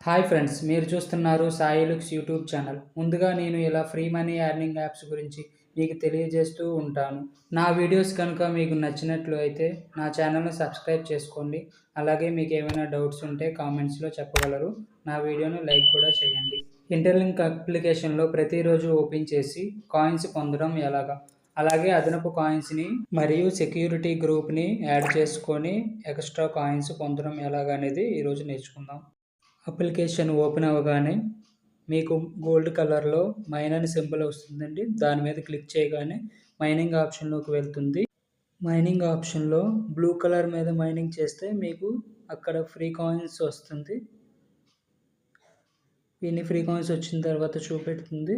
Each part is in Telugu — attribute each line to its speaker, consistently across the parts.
Speaker 1: హాయ్ ఫ్రెండ్స్ మీరు చూస్తున్నారు సాయి లుక్స్ యూట్యూబ్ ఛానల్. ముందుగా నేను ఇలా ఫ్రీ మనీ ఎర్నింగ్ యాప్స్ గురించి మీకు తెలియజేస్తూ ఉంటాను. నా వీడియోస్ కనుక మీకు నచ్చినట్లు అయితే నా ఛానల్ని సబ్స్క్రైబ్ చేసుకోండి. అలాగే మీకు ఏమైనా డౌట్స్ ఉంటే కామెంట్స్లో చెప్పగలరు. నా వీడియోను లైక్ కూడా చేయండి. ఇంటర్లింక్ అప్లికేషన్లో ప్రతిరోజు ఓపెన్ చేసి కాయిన్స్ పొందడం ఎలాగా? అలాగే అదనపు కాయిన్స్ని మరియు సెక్యూరిటీ గ్రూప్ని యాడ్ చేసుకొని ఎక్స్ట్రా కాయిన్స్ పొందడం ఎలాగనేది ఈరోజు నేర్చుకుందాం. అప్లికేషన్ ఓపెన్ అవ్వగానే మీకు గోల్డ్ కలర్లో మైన్ అని సింబల్ వస్తుందండి. దాని మీద క్లిక్ చేయగానే మైనింగ్ ఆప్షన్లోకి వెళ్తుంది. మైనింగ్ ఆప్షన్లో బ్లూ కలర్ మీద మైనింగ్ చేస్తే మీకు అక్కడ ఫ్రీ కాయిన్స్ వస్తుంది. ఇన్ని ఫ్రీ కాయిన్స్ వచ్చిన తర్వాత చూపెడుతుంది.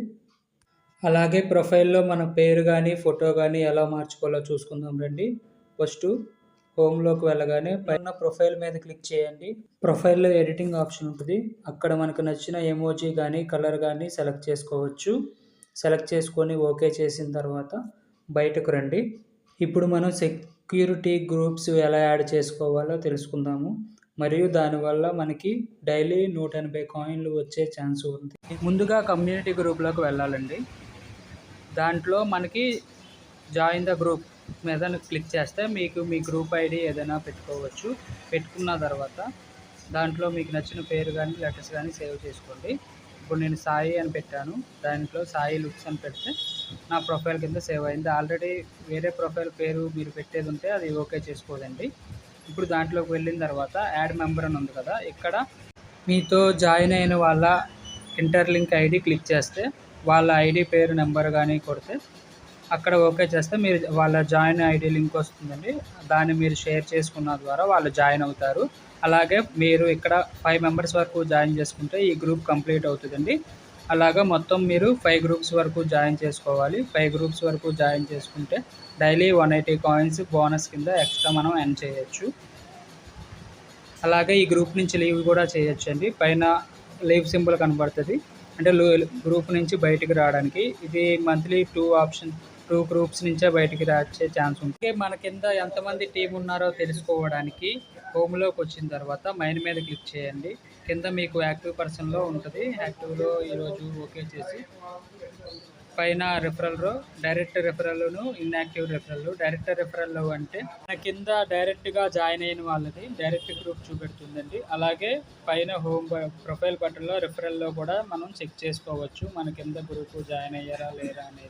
Speaker 1: అలాగే ప్రొఫైల్లో మన పేరు కానీ ఫోటో కానీ ఎలా మార్చుకోవాలో చూసుకుందాం రండి. ఫస్ట్ హోమ్లోకి వెళ్ళగానే పైన ప్రొఫైల్ మీద క్లిక్ చేయండి. ప్రొఫైల్లో ఎడిటింగ్ ఆప్షన్ ఉంటుంది. అక్కడ మనకు నచ్చిన ఎమోజీ కానీ కలర్ కానీ సెలెక్ట్ చేసుకోవచ్చు. సెలెక్ట్ చేసుకొని ఓకే చేసిన తర్వాత బయటకు రండి. ఇప్పుడు మనం సెక్యూరిటీ గ్రూప్స్ ఎలా యాడ్ చేసుకోవాలో తెలుసుకుందాము. మరియు దానివల్ల మనకి డైలీ నూట ఎనభై కాయిన్లు వచ్చే ఛాన్స్ ఉంది. ముందుగా కమ్యూనిటీ గ్రూప్లోకి వెళ్ళాలండి. దాంట్లో మనకి జాయిన్ ద గ్రూప్ మీద క్లిక్ చేస్తే మీకు మీ గ్రూప్ ఐడి ఏదైనా పెట్టుకోవచ్చు. పెట్టుకున్న తర్వాత దాంట్లో మీకు నచ్చిన పేరు కానీ లెటర్స్ కానీ సేవ్ చేసుకోండి. ఇప్పుడు నేను సాయి అని పెట్టాను. దాంట్లో సాయి లుక్స్ అని పెడితే నా ప్రొఫైల్ కింద సేవ్ అయింది. ఆల్రెడీ వేరే ప్రొఫైల్ పేరు మీరు పెట్టేది ఉంటే అది ఓకే చేసుకోదండి. ఇప్పుడు దాంట్లోకి వెళ్ళిన తర్వాత యాడ్ మెంబర్ అని ఉంది కదా ఇక్కడ మీతో జాయిన్ అయిన వాళ్ళ ఇంటర్లింక్ ఐడి క్లిక్ చేస్తే వాళ్ళ ఐడి పేరు నెంబర్ కానీ కొడితే అక్కడ ఓకే చేస్తే మీరు వాళ్ళ జాయిన్ ఐడి లింక్ వస్తుందండి. దాన్ని మీరు షేర్ చేసుకున్న ద్వారా వాళ్ళు జాయిన్ అవుతారు. అలాగే మీరు ఇక్కడ ఫైవ్ మెంబర్స్ వరకు జాయిన్ చేసుకుంటే ఈ గ్రూప్ కంప్లీట్ అవుతుందండి. అలాగా మొత్తం మీరు ఫైవ్ గ్రూప్స్ వరకు జాయిన్ చేసుకోవాలి. ఫైవ్ గ్రూప్స్ వరకు జాయిన్ చేసుకుంటే daily one eighty coins bonus కింద ఎక్స్ట్రా మనం ఎర్న్ చేయొచ్చు. అలాగే ఈ గ్రూప్ నుంచి లీవ్ కూడా చేయొచ్చు అండి పైన లీవ్ సింబల్ కనబడుతుంది. అంటే గ్రూప్ నుంచి బయటకు రావడానికి ఇది monthly two option two groups నుంచే బయటికి రాచే ఛాన్స్ ఉంటుంది. మన కింద ఎంతమంది టీం ఉన్నారో తెలుసుకోవడానికి హోమ్లోకి వచ్చిన తర్వాత మైన్ మీద క్లిక్ చేయండి. కింద మీకు యాక్టివ్ పర్సన్లో ఉంటుంది. యాక్టివ్లో ఈరోజు ఓకే చేసి పైన రెఫరల్లో డైరెక్ట్ రెఫరల్ను ఇన్యాక్టివ్ రెఫరల్ డైరెక్ట్ రెఫరల్ అంటే మన కింద డైరెక్ట్గా జాయిన్ అయిన వాళ్ళది డైరెక్ట్ గ్రూప్ చూపెడుతుందండి. అలాగే పైన హోమ్ ప్రొఫైల్ బటన్లో రెఫరల్లో కూడా మనం చెక్ చేసుకోవచ్చు. మన కింద గ్రూప్ జాయిన్ అయ్యారా లేరా అనేది.